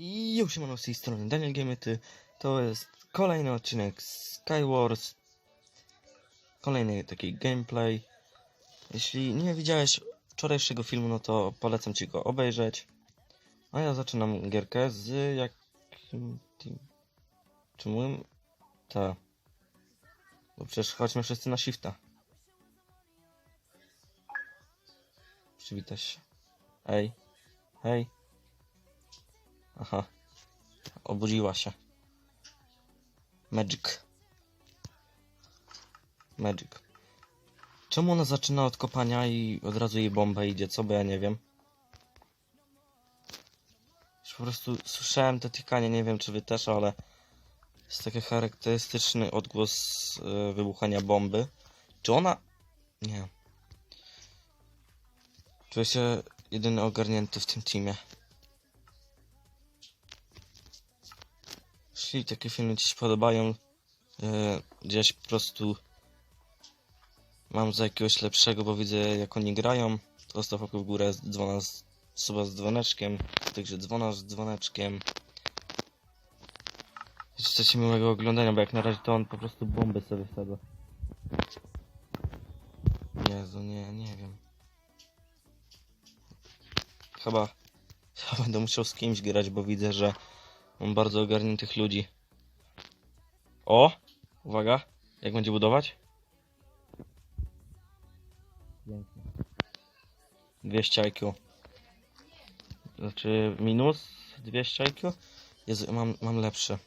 I już się z tej strony Daniel Giemyty. To jest kolejny odcinek Skywars. Kolejny taki gameplay. Jeśli nie widziałeś wczorajszego filmu, no to polecam ci go obejrzeć. A ja zaczynam gierkę z jakim team? Czy? Ta. Bo przecież chodźmy wszyscy na shifta. Przywitaj się. Ej. Hej. Aha. Obudziła się. Magic. Magic. Czemu ona zaczyna od kopania i od razu jej bomba idzie? Co, bo ja nie wiem. Już po prostu słyszałem to tykanie, nie wiem czy wy też, ale jest taki charakterystyczny odgłos e, wybuchania bomby. Czy ona... Nie. Czuję się jedyny ogarnięty w tym teamie. Jeśli takie filmy Ci się podobają, e, gdzieś po prostu mam za jakiegoś lepszego, bo widzę jak oni grają, to zostaw w górę, dzwona z, suba z dzwoneczkiem, także dzwona z dzwoneczkiem. Życzę Ci miłego oglądania, bo jak na razie to on po prostu bomby sobie wsadza. Jezu, nie, nie wiem. Chyba, chyba będę musiał z kimś grać, bo widzę, że mam bardzo ogarniętych ludzi. O! Uwaga, jak będzie budować? Pięknie. 200 IQ. Znaczy minus 200 IQ? Jezu, mam, mam lepszy.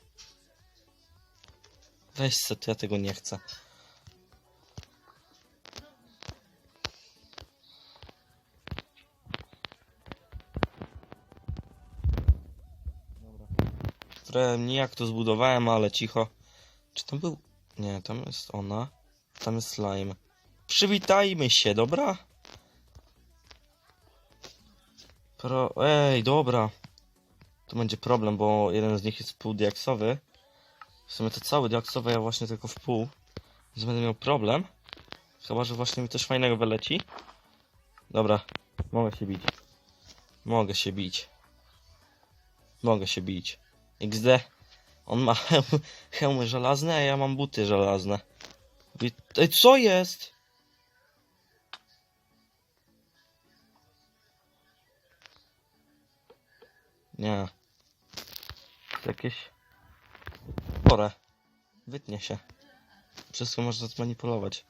Weź se, ja tego nie chcę. Trochę nijak to zbudowałem, ale cicho. Czy tam był... Nie, tam jest ona. Tam jest slime. Przywitajmy się, dobra? Pro... Ej, dobra. Tu będzie problem, bo jeden z nich jest półdiaksowy. W sumie to cały diaksowy, ja właśnie tylko w pół. Więc będę miał problem. Chyba, że właśnie mi coś fajnego wyleci. Dobra, mogę się bić. Mogę się bić. Mogę się bić. XD. On ma hełm, hełmy żelazne, a ja mam buty żelazne. I- Ej, co jest? Nie. Jakieś... Chore. Wytnie się. Wszystko można zmanipulować.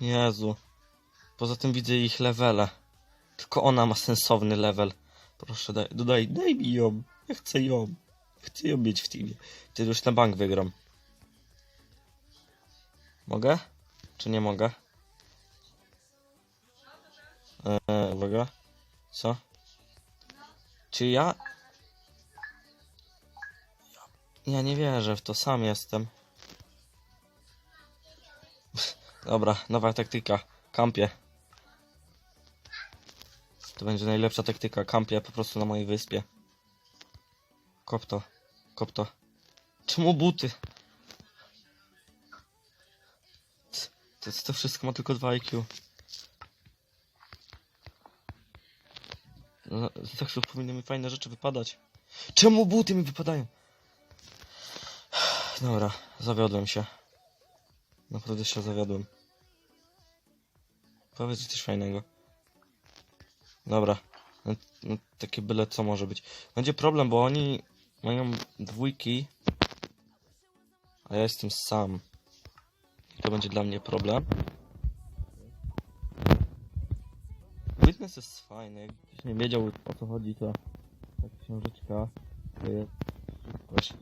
Jezu. Poza tym widzę ich levele. Tylko ona ma sensowny level. Proszę, daj, dodaj, daj mi ją. Ja chcę ją. Chcę ją mieć w teamie. Wtedy już na bank wygram. Mogę? Czy nie mogę? Eee, uwaga. Co? Czy ja... Ja nie wierzę w to, sam jestem. Dobra, nowa taktyka. Kampię. To będzie najlepsza taktyka. Kampię po prostu na mojej wyspie. Kop to. Kop to. Czemu buty? To, to wszystko ma tylko 2 IQ. No, tak powinny mi fajne rzeczy wypadać. Czemu buty mi wypadają? Dobra, zawiodłem się. Naprawdę się zawiodłem. Powiedz coś fajnego. Dobra. No, no, takie byle co może być. Będzie problem, bo oni mają dwójki, a ja jestem sam. I to będzie dla mnie problem. Witness jest fajny. Jak ktoś nie wiedział o co chodzi, to ta książeczka to jest szybkość.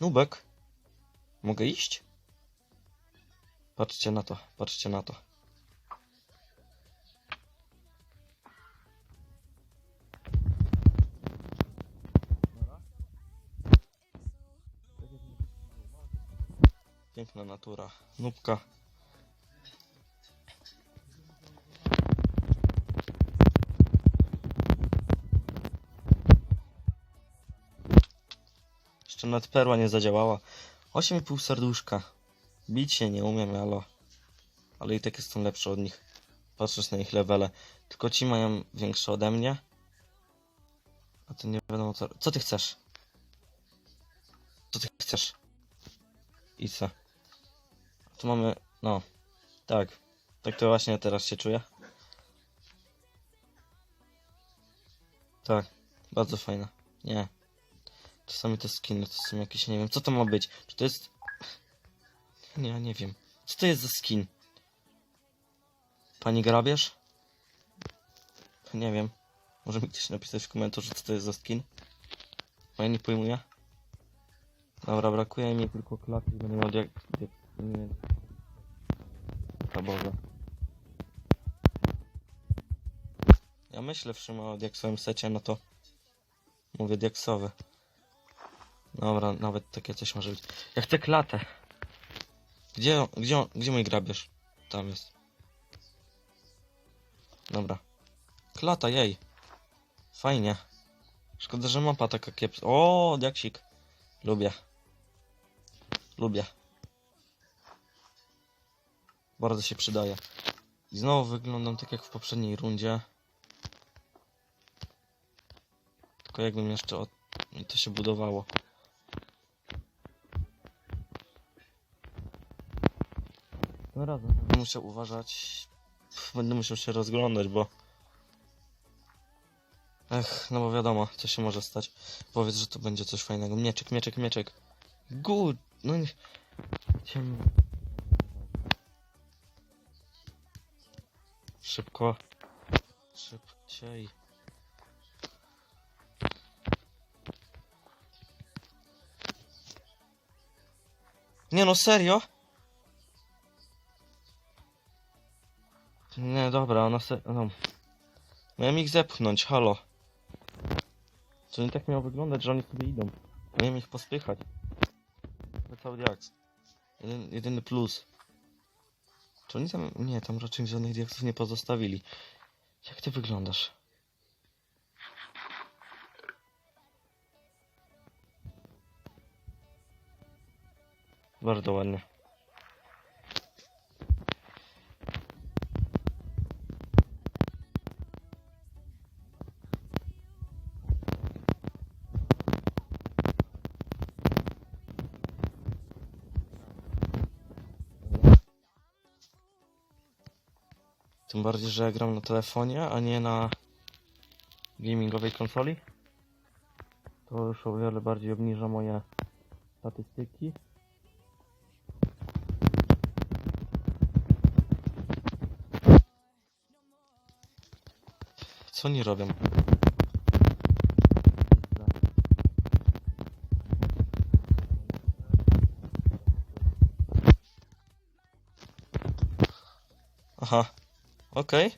Nubek. Mogę iść? Patrzcie na to, patrzcie na to. Piękna natura. Nubka. Nawet perła nie zadziałała. 8,5 serduszka. Bić się nie umiem, ale... Ale i tak jestem lepszy od nich. Patrząc na ich levele. Tylko ci mają większe ode mnie. A to nie wiadomo co... Co ty chcesz? Co ty chcesz? I co? Tu mamy... No. Tak. Tak to właśnie teraz się czuję. Tak. Bardzo fajne. Nie. Czasami te skiny to są jakieś, nie wiem, co to ma być? Czy to jest... Nie, nie wiem. Co to jest za skin? Pani grabież? Nie wiem. Może mi ktoś napisać w komentarzu, co to jest za skin? Bo ja nie pojmuję. Dobra, brakuje mi tylko klaki, będę miał jak... jak nie... A Boże. Ja myślę w sumie o diaksowym secie, no to... Mówię diaksowy. Dobra, nawet takie coś może być. Ja chcę klatę. Gdzie, gdzie, gdzie mój grabież? Tam jest. Dobra. Klata, jej. Fajnie. Szkoda, że mapa taka kiepska. O, diaksik. Lubię. Lubię. Bardzo się przydaje. I znowu wyglądam tak jak w poprzedniej rundzie. Tylko jakbym jeszcze od... to się budowało. Razem będę musiał uważać. Będę musiał się rozglądać, bo. Ech, no bo wiadomo, co się może stać. Powiedz, że to będzie coś fajnego. Mieczek, mieczek, mieczek. Good. No nie. Szybko. Szybciej. Nie no, serio? Nie, dobra, ona se... No. Miałem ich zepchnąć, halo. To nie tak miało wyglądać, że oni sobie idą. Miałem ich pospychać. To cały diaks. Jeden, jedyny plus. Czy oni tam... Nie, tam raczej żadnych diaksów nie pozostawili. Jak ty wyglądasz? Bardzo ładnie. Tym bardziej, że gram na telefonie, a nie na gamingowej konsoli. To już o wiele bardziej obniża moje statystyki. Co oni robią? Aha, okej.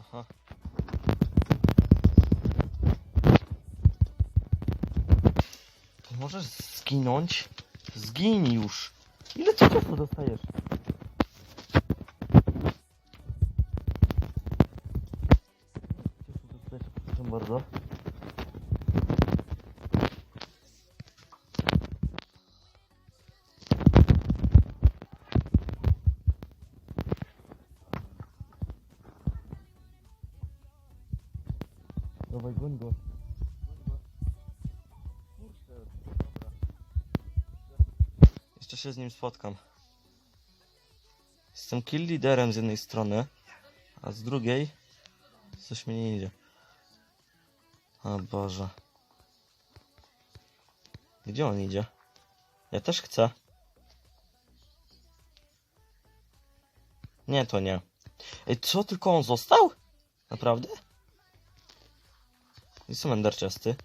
Aha. To możesz zginąć? Zgin już! Ile ty czasu dostajesz? Proszę bardzo. Dawaj, goń go. Jeszcze się z nim spotkam. Jestem kill liderem z jednej strony, a z drugiej coś mi nie idzie. O Boże. Gdzie on idzie? Ja też chcę. Nie, to nie. Ej, co? Tylko on został? Naprawdę? I są enderchesty.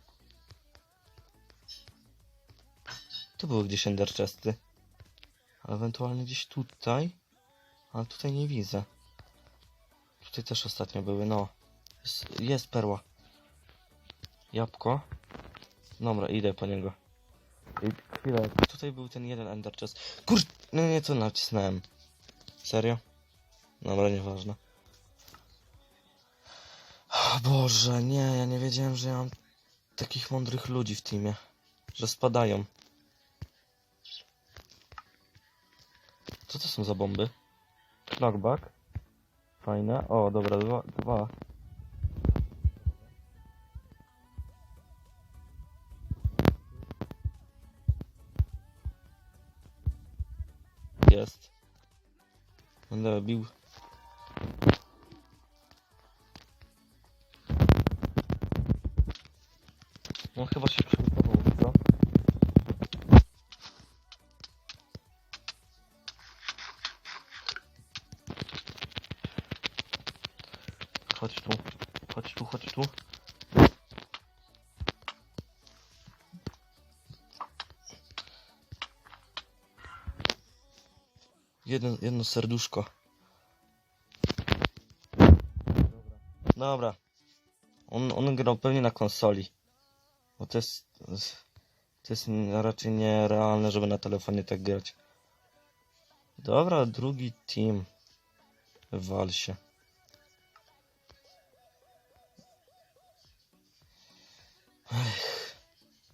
Tu był gdzieś enderchesty. Ewentualnie gdzieś tutaj. Ale tutaj nie widzę. Tutaj też ostatnio były, no. Jest, jest perła. Jabłko. Dobra, idę po niego. I chwilę. Tutaj był ten jeden ender chest. Kur... No nie, co nacisnąłem. Serio? Dobra, nieważne. Boże, nie, ja nie wiedziałem, że ja mam takich mądrych ludzi w teamie. Że spadają. Co to są za bomby? Knockback. Fajne. O, dobra, dwa. dwa. Jest. Będę bił. Jedno, jedno serduszko. Dobra. On, on grał pewnie na konsoli. Bo to jest. To jest raczej nierealne, żeby na telefonie tak grać. Dobra, drugi team. Wal się. Ech,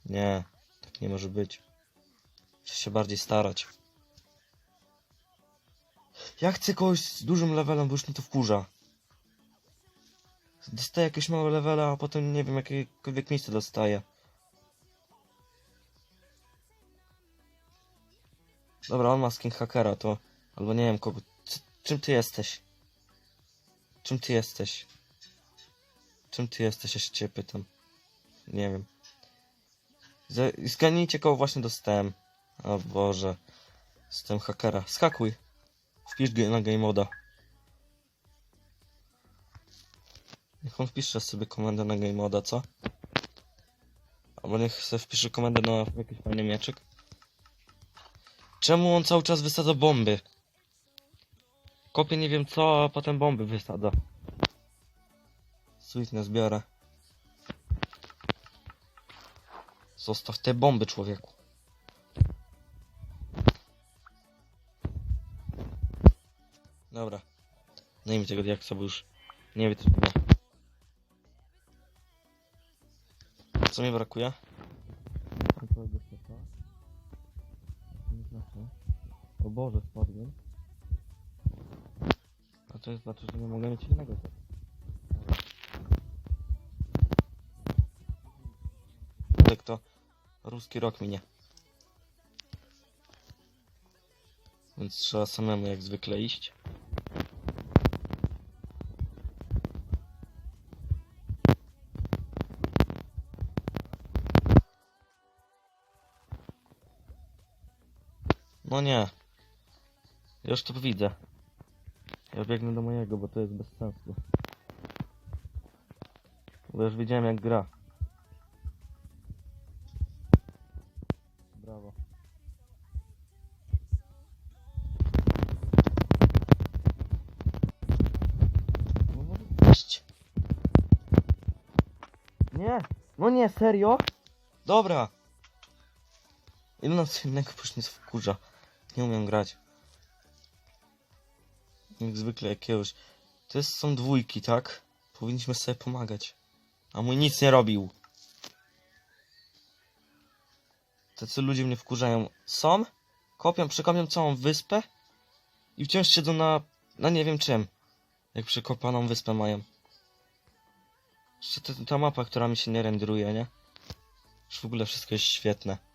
nie, tak nie może być. Muszę się bardziej starać. Ja chcę kogoś z dużym levelem, bo już mnie to wkurza. Dostaję jakieś małe levele, a potem nie wiem, jakiekolwiek miejsce dostaję. Dobra, on ma skin hackera, to... Albo nie wiem kogo... C czym ty jesteś? Czym ty jesteś? Czym ty jesteś, ja się ciebie pytam. Nie wiem. Z- Zganijcie kogo właśnie dostałem. O Boże. Jestem hakera. Skakuj. Wpisz na game moda. Niech on wpisze sobie komendę na game moda, co? Albo niech sobie wpisze komendę na jakiś fajny mieczyk. Czemu on cały czas wysadza bomby? Kopie nie wiem co, a potem bomby wysadza. Sweetness biorę. Zostaw te bomby, człowieku. Dobra. Daj mi tego diaksa, bo już nie wytrzymam. Co mi brakuje? O Boże, spadłem. A to znaczy, że nie mogę mieć innego. Jak to ruski rok minie. Więc trzeba samemu jak zwykle iść. No nie. Już to widzę. Ja biegnę do mojego, bo to jest bez sensu. Bo już widziałem jak gra. Brawo. Nie! No nie, serio? Dobra. Idę na co innego, mnie wkurza. Nie umiem grać. Jak zwykle jakiegoś. To jest, są dwójki, tak? Powinniśmy sobie pomagać. A mój nic nie robił. Tacy ludzie mnie wkurzają. Są? Kopią, przekopią całą wyspę i wciąż siedzą na, na nie wiem czym. Jak przekopaną wyspę mają. Jeszcze ta, ta mapa, która mi się nie renderuje, nie? Już w ogóle wszystko jest świetne.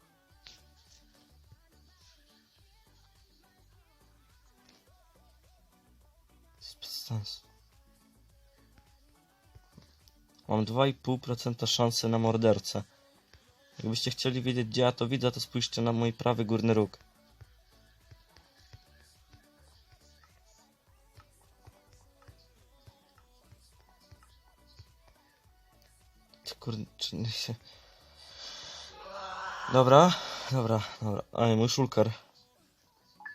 Sensu. Mam 2,5% szansy na mordercę. Jakbyście chcieli wiedzieć, gdzie ja to widzę, to spójrzcie na mój prawy górny róg. Kurde, się... Dobra, dobra, dobra. Ej, mój szulker.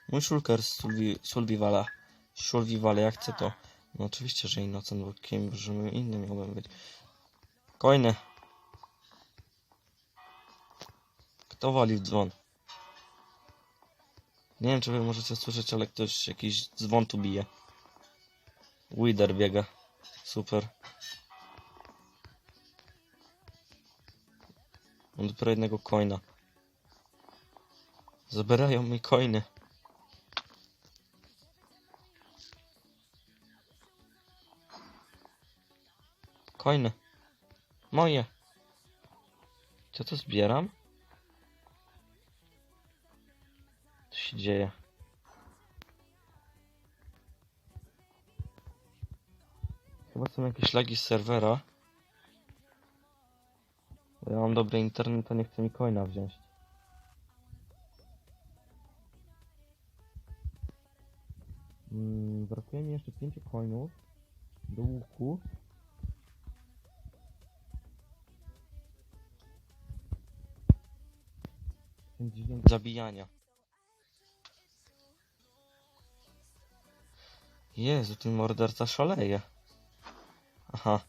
Mój szulker z Sulwi, Sulwivala. Sulwivala, jak chcę to. No oczywiście, że Innocent, bo kim brzmi innym miałbym być. Spokojnie. Kto wali w dzwon? Nie wiem, czy wy możecie słyszeć, ale ktoś jakiś dzwon tu bije. Wider biega. Super. Mam dopiero jednego coina. Zabierają mi coiny. Coiny. Moje. Co to zbieram? Co się dzieje? Chyba są jakieś lagi z serwera. Ja mam dobry internet, to nie chce mi coina wziąć. Mm, brakuje mi jeszcze 5 coinów do łuku. Ten dźwięk zabijania. Jezu, ten morderca szaleje. Aha.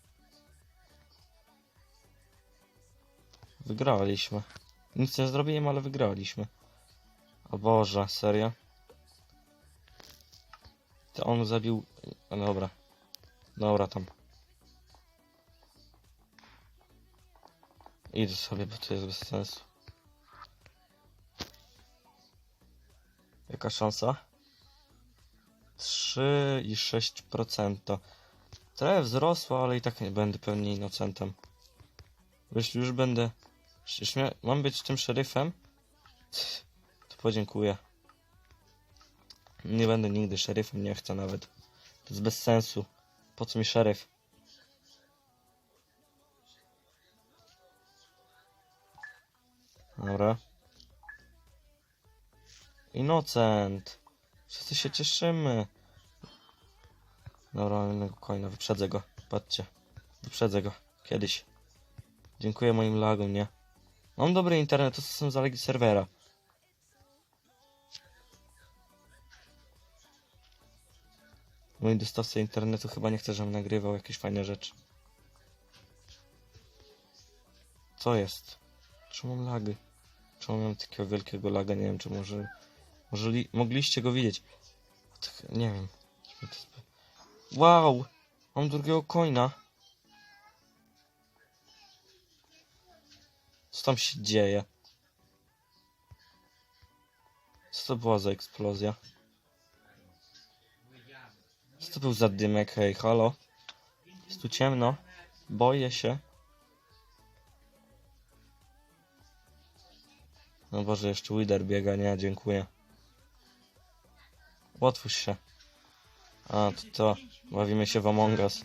Wygraliśmy. Nic nie zrobiłem, ale wygraliśmy. O Boże, serio? To on zabił... A dobra. Dobra, tam. Idę sobie, bo to jest bez sensu. Jaka szansa? 3,6%. Trochę wzrosła, ale i tak nie będę pewnie inocentem. Jeśli już będę... Jeśli mam być tym szeryfem, to podziękuję. Nie będę nigdy szeryfem, nie chcę nawet. To jest bez sensu. Po co mi szeryf? Inocent. Wszyscy się cieszymy. Dobra, mam jednego coina, wyprzedzę go. Patrzcie. Wyprzedzę go. Kiedyś. Dziękuję moim lagom, nie? Mam dobry internet, to są zalegi serwera. Mój dostawca internetu chyba nie chce, żebym nagrywał jakieś fajne rzeczy. Co jest? Czemu mam lagi? Czemu mam takiego wielkiego laga? Nie wiem, czy może... Może li... mogliście go widzieć. Nie wiem. Wow! Mam drugiego coina. Co tam się dzieje? Co to była za eksplozja? Co to był za dymek? Hej, halo? Jest tu ciemno. Boję się. No Boże, jeszcze Wither biega. Nie, dziękuję. Otwórz się. A, to to. Bawimy się w Among Us.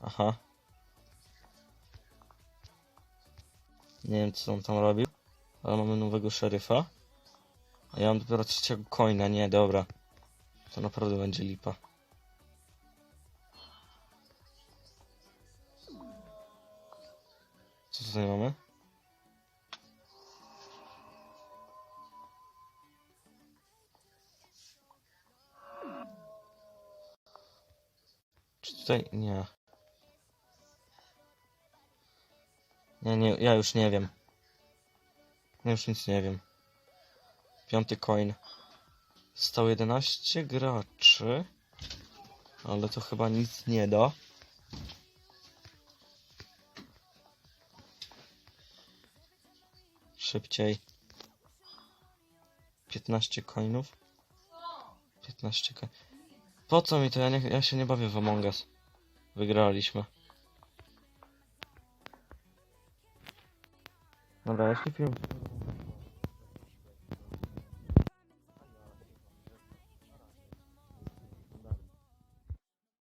Aha. Nie wiem, co on tam robił. Ale mamy nowego szeryfa. A ja mam dopiero trzeciego coina. Nie, dobra. To naprawdę będzie lipa. Co tutaj mamy? Tutaj... Nie. Nie, nie, ja już nie wiem. Ja już nic nie wiem. Piąty coin. Zostało 11 graczy. Ale to chyba nic nie da. Szybciej. 15 coinów. 15 coin. Po co mi to? Ja, nie, ja się nie bawię w Among Us. Wygraliśmy. Dobra, jeśli film